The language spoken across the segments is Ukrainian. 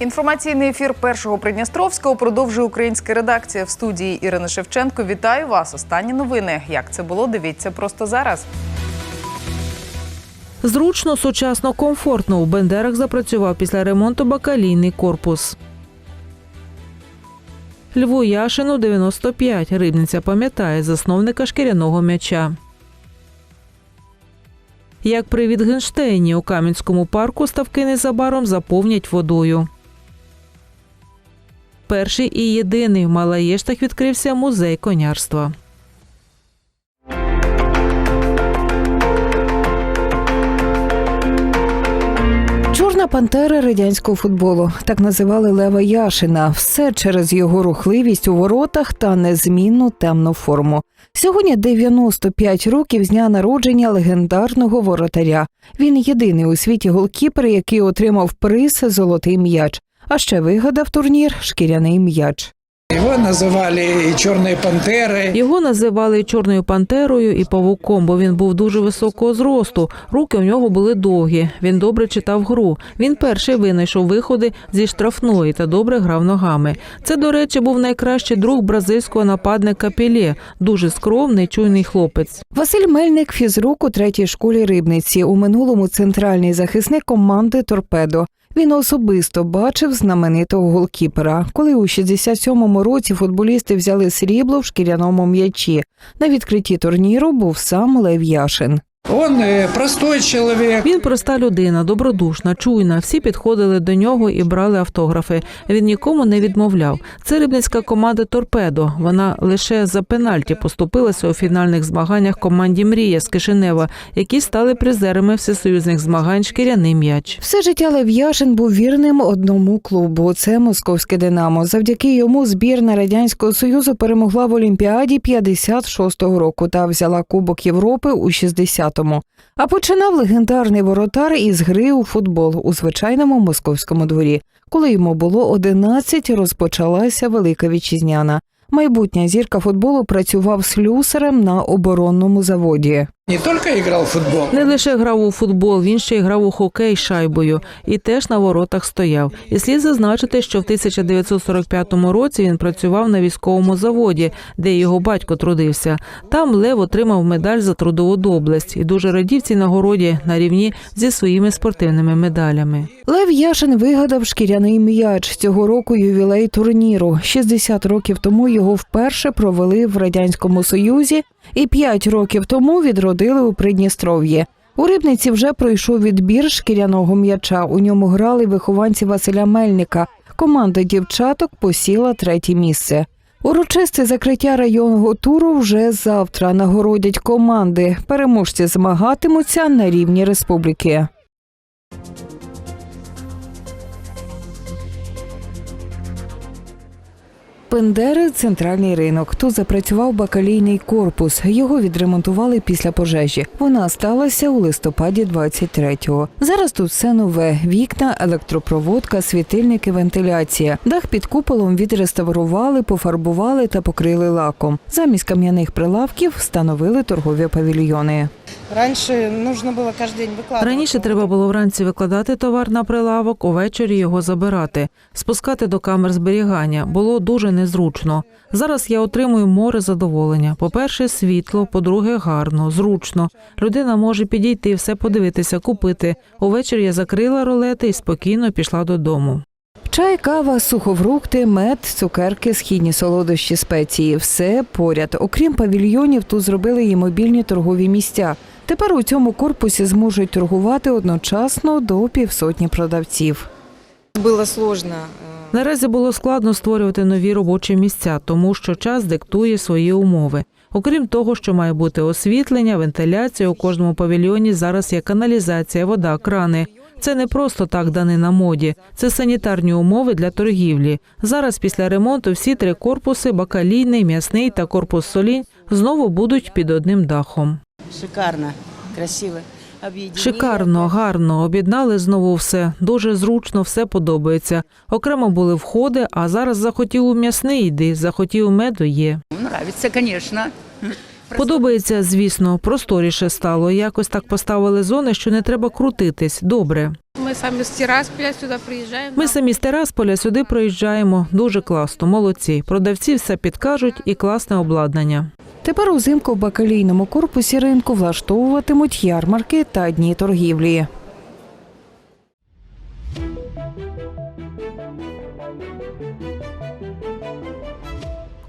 Інформаційний ефір першого Придністровського продовжує українська редакція в студії Ірини Шевченко. Вітаю вас. Останні новини. Як це було? Дивіться просто зараз. Зручно, сучасно, комфортно у Бендерах запрацював після ремонту бакалійний корпус. Льву Яшину 95. Рибниця пам'ятає засновника шкіряного м'яча. Як при Вітгенштейні у Кам'янському парку ставки незабаром заповнять водою. Перший і єдиний в Малаєштах відкрився музей конярства. Чорна пантера радянського футболу так називали Лева Яшина. Все через його рухливість у воротах та незмінну темну форму. Сьогодні 95 років з дня народження легендарного воротаря. Він єдиний у світі голкіпер, який отримав приз Золотий м'яч. А ще вигадав турнір Шкіряний м'яч. Его называли и черные пантеры. Його називали чорною пантерою і павуком, бо він був дуже високого зросту. Руки у нього були довгі. Він добре читав гру. Він перший винайшов виходи зі штрафної та добре грав ногами. Це, до речі, був найкращий друг бразильського нападника Пілє, дуже скромний, чуйний хлопець. Василь Мельник фізрук у третій школі рибниці. У минулому центральний захисник команди Торпедо. Він особисто бачив знаменитого голкіпера, коли у 67-му році футболісти взяли срібло в шкіряному м'ячі. На відкритті турніру був сам Лев Яшин. Он э, простой человек. Він проста людина, добродушна, чуйна. Всі підходили до нього і брали автографи. Він нікому не відмовляв. Це рибницька команда Торпедо. Вона лише за пенальті поступилася у фінальних змаганнях команді Мрія з Кишинева, які стали призерами всесоюзних змагань шкіряний м'яч. Все життя Лев Яшин був вірним одному клубу. Це московське Динамо. Завдяки йому збірна радянського союзу перемогла в Олімпіаді 56-го року та взяла Кубок Європи у 60-му. А починав легендарний воротар із гри у футбол у звичайному московському дворі. Коли йому було 11, розпочалася велика вітчизняна. Майбутня зірка футболу працював слюсарем на оборонному заводі. Не только играл в футбол. Не лише грав у футбол, він ще й грав у хокей шайбою і теж на воротах стояв. І слід зазначити, що в 1945 році він працював на військовому заводі, де його батько трудився. Там Лев отримав медаль за трудову доблесть і дуже радів цій нагороді на рівні зі своїми спортивними медалями. Лев Яшин вигадав шкіряний м'яч. Цього року ювілей турніру. 60 років тому його вперше провели в радянському союзі, і 5 років тому відродили у Придністров'ї. У рибниці вже пройшов відбір шкіряного м'яча. У ньому грали вихованці Василя Мельника. Команда дівчаток посіла третє місце. Урочисте закриття районного туру вже завтра нагородять команди. Переможці змагатимуться на рівні республіки. Пендери центральний ринок. Тут запрацював бакалійний корпус. Його відремонтували після пожежі. Вона сталася у листопаді 23-го. Зараз тут все нове: вікна, електропроводка, світильники, вентиляція. Дах під куполом відреставрували, пофарбували та покрили лаком. Замість кам'яних прилавків встановили торгові павільйони. Раньше нужно было каждый день выкладывать. Раніше треба було вранці викладати товар на прилавок, увечері його забирати, спускати до камер зберігання. Було дуже незручно. Зараз я отримую море задоволення. По-перше, світло, по-друге, гарно, зручно. Людина може підійти, все подивитися, купити. Увечері я закрила рулети і спокійно пішла додому. Чай, кава, сухофрукти, мед, цукерки, східні солодощі, спеції все поряд. Окрім павільйонів, тут зробили і мобільні торгові місця. Тепер у цьому корпусі зможуть торгувати одночасно до півсотні продавців. Было сложно. э, Наразі було складно створювати нові робочі місця, тому що час диктує свої умови. Окрім того, що має бути освітлення, вентиляція у кожному павільйоні зараз є каналізація, вода, крани. Це не просто так дани на моді, це санітарні умови для торгівлі. Зараз після ремонту всі три корпуси бакалійний, м'ясний та корпус солінь знову будуть під одним дахом. Шикарно, красиво. Шикарно, гарно, об'єднали знову все. Дуже зручно, все подобається. Окремо були входи, а зараз захотів у м'ясний йди, захотів меду є. Нравится, конечно. Подобається, звісно, просторіше стало. Якось так поставили зони, що не треба крутитись. Добре. Мы сами с Тирасполя сюда приезжаем. Ми самі з Терасполя сюди проїжджаємо. Дуже класно, молодці. Продавці все підкажуть і класне обладнання. Тепер узимку в бакалійному корпусі ринку влаштовуватимуть ярмарки та дні торгівлі.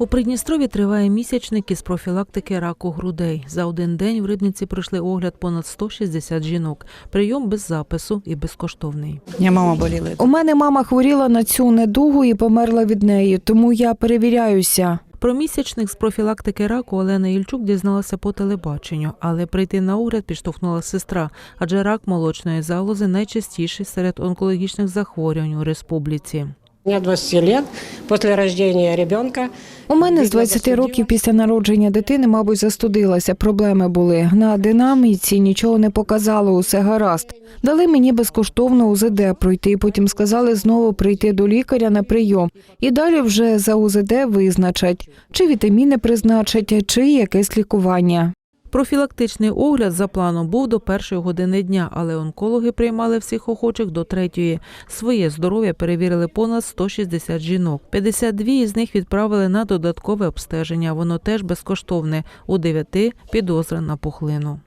У Придністрові триває місячник із профілактики раку грудей. За один день в рибниці пройшли огляд понад 160 жінок. Прийом без запису і безкоштовний. У меня мама болела. У мене мама хворіла на цю недугу і померла від неї, тому я перевіряюся. Про місячник з профілактики раку Олена Ільчук дізналася по телебаченню, але прийти на огляд підштовхнула сестра, адже рак молочної залози найчастіший серед онкологічних захворювань у республіці. Мне 20 лет, после рождения ребенка. У мене з 20 років після народження дитини, мабуть, застудилася. Проблеми були. На динаміці нічого не показало, усе гаразд. Дали мені безкоштовно УЗД пройти, потім сказали знову прийти до лікаря на прийом. І далі вже за УЗД визначать, чи вітаміни призначать, чи якесь лікування. Профілактичний огляд за планом був до першої години дня, але онкологи приймали всіх охочих до третьої. Своє здоров'я перевірили понад 160 жінок. 52 із них відправили на додаткове обстеження. Воно теж безкоштовне. У 9 підозра на пухлину.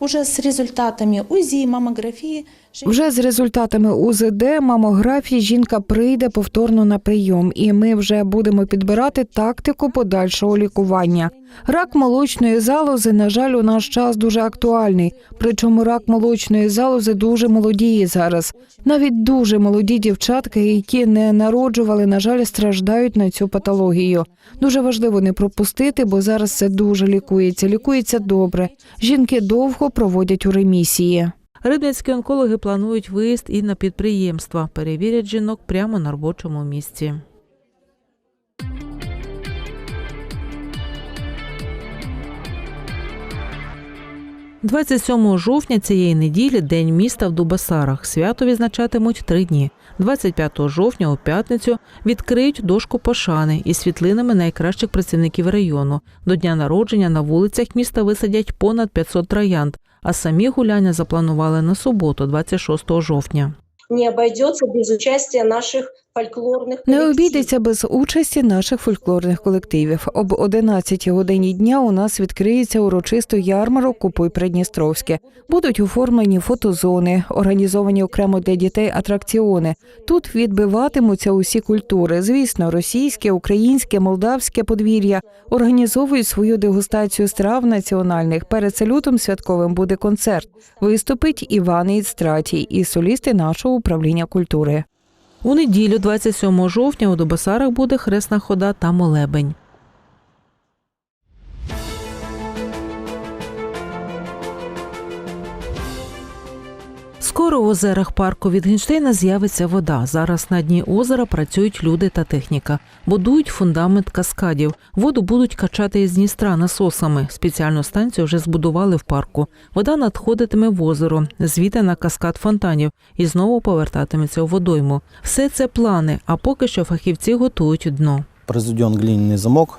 Уже з результатами УЗІ, мамографії. Вже з результатами УЗД, мамографії жінка прийде повторно на прийом, і ми вже будемо підбирати тактику подальшого лікування. Рак молочної залози, на жаль, у наш час дуже актуальний. Причому рак молочної залози дуже молодіє зараз. Навіть дуже молоді дівчатки, які не народжували, на жаль, страждають на цю патологію. Дуже важливо не пропустити, бо зараз це дуже лікується. Лікується добре. Жінки довго проводять у ремісії. Рибницькі онкологи планують виїзд і на підприємства. Перевірять жінок прямо на робочому місці. «27 жовтня цієї неділі День міста в Дубасарах. Свято відзначатимуть три дні. 25 жовтня у п'ятницю відкриють дошку пошани із світлинами найкращих працівників району. До дня народження на вулицях міста висадять понад 500 троянд, а самі гуляння запланували на суботу, 26 жовтня. не обойдеться без участия наших фольклорных Не обійдеться без участі наших фольклорних колективів. Об 11 годині дня у нас відкриється урочисто ярмарок Купуй Придністровське. Будуть оформлені фотозони, організовані окремо для дітей атракціони. Тут відбиватимуться усі культури. Звісно, російське, українське, молдавське подвір'я організовують свою дегустацію страв національних. Перед салютом святковим буде концерт. Виступить Іван Іцтратій і солісти нашого управління культури. У неділю, 27 жовтня, у Добасарах буде хресна хода та молебень. Скоро в озерах парку Вітгенштейна з'явиться вода. Зараз на дні озера працюють люди та техніка. Будують фундамент каскадів. Воду будуть качати із Дністра насосами. Спеціальну станцію вже збудували в парку. Вода надходитиме в озеро, звідти на каскад фонтанів і знову повертатиметься у водойму. Все це плани, а поки що фахівці готують дно. Произведен глиняный замок,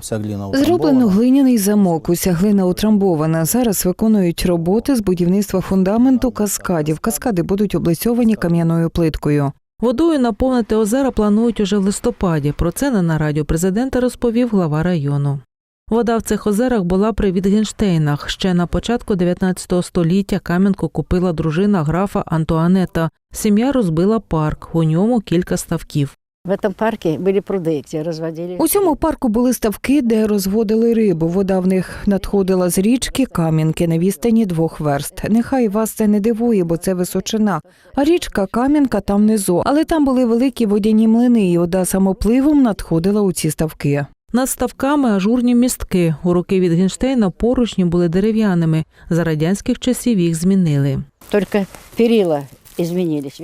вся глина Зроблено глиняний замок, уся глина утрамбована. Зараз виконують роботи з будівництва фундаменту каскадів. Каскади будуть облицьовані кам'яною плиткою. Водою наповнити озера планують уже в листопаді. Про це на нараді президента розповів глава району. Вода в цих озерах була при Вітгенштейнах. Ще на початку 19 століття Кам'янку купила дружина графа Антуанета. Сім'я розбила парк, у ньому кілька ставків. В этом парке были пруды, где разводили. У цьому парку були ставки, де розводили рибу. Вода в них надходила з річки Кам'янки на відстані двох верст. Нехай вас це не дивує, бо це височина. А річка Кам'янка там внизу. Але там були великі водяні млини, і вода самопливом надходила у ці ставки. Над ставками ажурні містки. У роки Вітгенштейна поручні були дерев'яними. За радянських часів їх змінили. Только перила изменились. видите,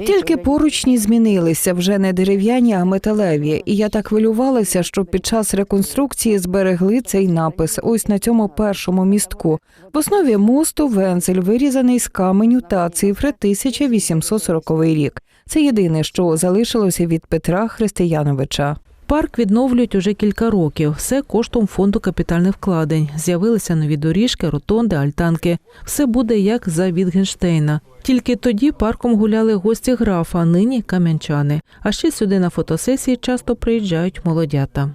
тільки поручні змінилися вже не дерев'яні, а металеві. І я так хвилювалася, що під час реконструкції зберегли цей напис. Ось на цьому першому містку. В основі мосту вензель вирізаний з каменю та цифри 1840 рік. Це єдине, що залишилося від Петра Християновича. Парк відновлюють уже кілька років. Все коштом фонду капітальних вкладень. З'явилися нові доріжки, ротонди, альтанки. Все буде як за Вітгенштейна. Тільки тоді парком гуляли гості графа, нині кам'янчани. А ще сюди на фотосесії часто приїжджають молодята.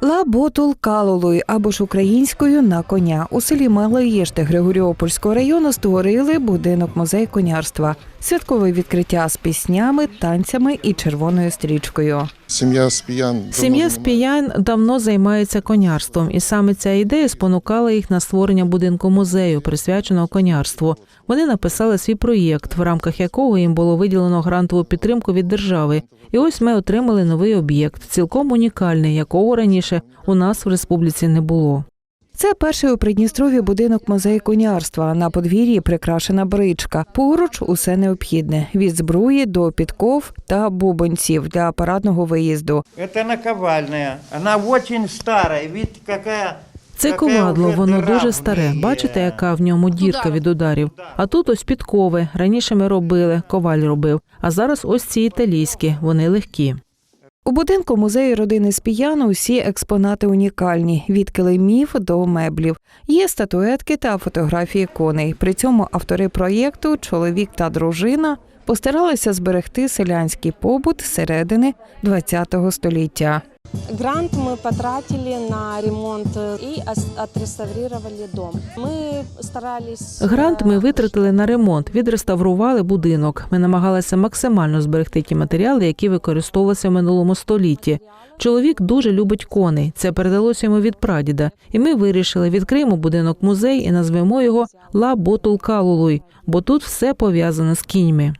Ла Ботул Калулуй або ж українською на коня у селі Малоєште Григоріопольського району створили будинок музей конярства, святкове відкриття з піснями, танцями і червоною стрічкою. Сім'я Спіян. Сім'я Спіян давно займається конярством, і саме ця ідея спонукала їх на створення будинку музею, присвяченого конярству. Вони написали свій проєкт, в рамках якого їм було виділено грантову підтримку від держави. І ось ми отримали новий об'єкт, цілком унікальний, якого раніше у нас в республіці не було. Це перший у Придністрові будинок музей конярства. На подвір'ї прикрашена бричка. Поруч усе необхідне від зброї до підков та бубонців для парадного виїзду. Это наковальня. Она очень старая. Видите, какая... Це ковадло, воно дуже старе. Бачите, яка в ньому дірка від ударів. А тут ось підкови. Раніше ми робили, коваль робив. А зараз ось ці італійські, вони легкі. У будинку музею родини Спіяна усі експонати унікальні від килимів до меблів. Є статуетки та фотографії коней. При цьому автори проєкту, чоловік та дружина, постаралися зберегти селянський побут середини ХХ століття. Грант мы потратили на ремонт и отреставрировали дом. Мы старались... Грант ми витратили на ремонт, відреставрували будинок. Ми намагалися максимально зберегти ті матеріали, які використовувалися в минулому столітті. Чоловік дуже любить коней. Це передалося йому від прадіда. І ми вирішили відкриємо будинок музей і назвемо його Ла Ботул Калулуй, бо тут все пов'язане з кіньми.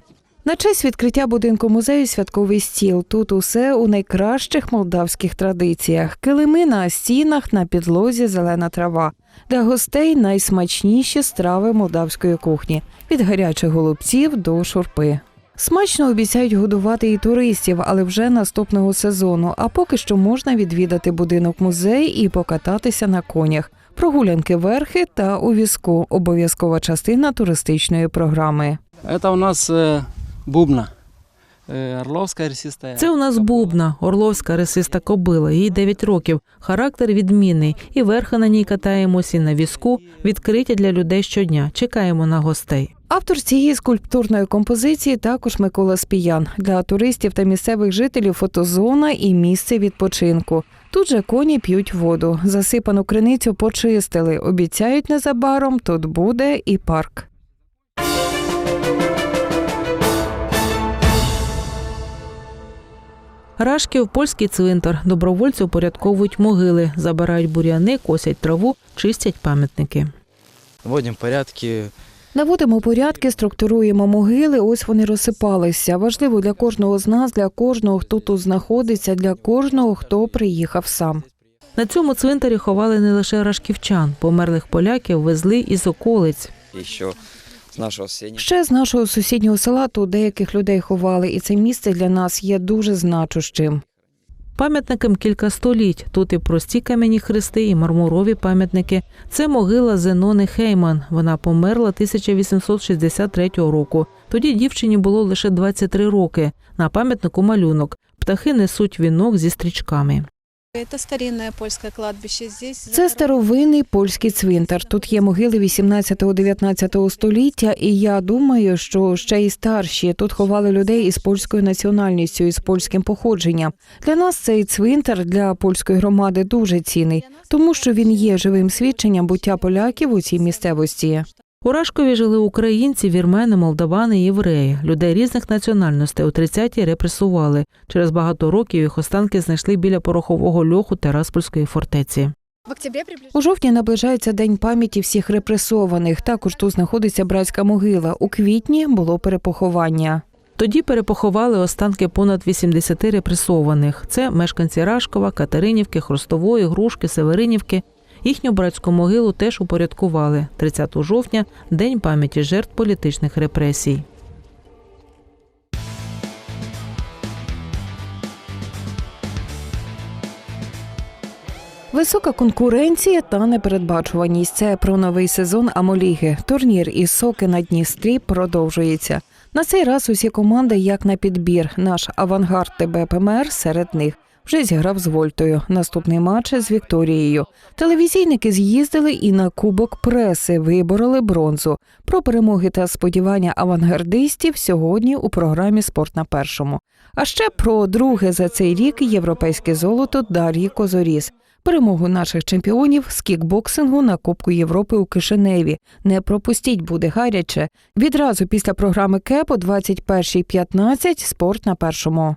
На честь відкриття будинку музею святковий стіл. Тут усе у найкращих молдавських традиціях: килими на стінах, на підлозі зелена трава. Для гостей найсмачніші страви молдавської кухні від гарячих голубців до шурпи. Смачно обіцяють годувати і туристів, але вже наступного сезону. А поки що можна відвідати будинок музей і покататися на конях. Прогулянки верхи та у візку обов'язкова частина туристичної програми. Это у нас э, бубна. Э, Орловская ресистая. Це у нас бубна, орловська ресиста кобила. Їй 9 років. Характер відмінний. І верхи на ній катаємось, і на візку. Відкриті для людей щодня. Чекаємо на гостей. Автор цієї скульптурної композиції також Микола Спіян. Для туристів та місцевих жителів фотозона і місце відпочинку. Тут же коні п'ють воду. Засипану криницю почистили. Обіцяють незабаром тут буде і парк. Рашків польський цвинтар. Добровольці упорядковують могили, забирають бур'яни, косять траву, чистять пам'ятники. Вводим порядки. Наводимо порядки, структуруємо могили. Ось вони розсипалися. Важливо для кожного з нас, для кожного, хто тут знаходиться, для кожного, хто приїхав сам. На цьому цвинтарі ховали не лише рашківчан, померлих поляків везли із околиць. Еще с нашего соседнего. Ще з нашого сусіднього села тут деяких людей ховали, і це місце для нас є дуже значущим. Пам'ятникам кілька століть. Тут і прості кам'яні хрести, і мармурові пам'ятники. Це могила Зенони Хейман. Вона померла 1863 року. Тоді дівчині було лише 23 роки. На пам'ятнику малюнок. Птахи несуть вінок зі стрічками. Це старовинний польський цвинтар. Тут є могили 18-19 століття, і я думаю, що ще й старші. Тут ховали людей із польською національністю, із польським походженням. Для нас цей цвинтар для польської громади дуже цінний, тому що він є живим свідченням буття поляків у цій місцевості. У Рашкові жили українці, вірмени, молдавани, євреї. Людей різних національностей у 30-ті репресували. Через багато років їх останки знайшли біля порохового льоху Тераспольської фортеці. в октябре приближается. У жовтні наближається день пам'яті всіх репресованих. Також тут знаходиться братська могила. У квітні було перепоховання. Тоді перепоховали останки понад 80 репресованих. Це мешканці Рашкова, Катеринівки, Хрустової, Грушки, Северинівки. Їхню братську могилу теж упорядкували 30 жовтня, день пам'яті жертв політичних репресій. Висока конкуренція та непередбачуваність. Це про новий сезон Амоліги. Турнір із соки на Дністрі продовжується. На цей раз усі команди як на підбір. Наш авангард ТБ ПМР серед них. Вже зіграв з Вольтою. Наступний матч з Вікторією. Телевізійники з'їздили і на Кубок преси вибороли бронзу. Про перемоги та сподівання авангардистів сьогодні у програмі Спорт на першому. А ще про друге за цей рік європейське золото Дар'ї Козоріс. Перемогу наших чемпіонів з кікбоксингу на Кубку Європи у Кишиневі. Не пропустіть, буде гаряче. Відразу після програми КЕП о 21.15 спорт на першому.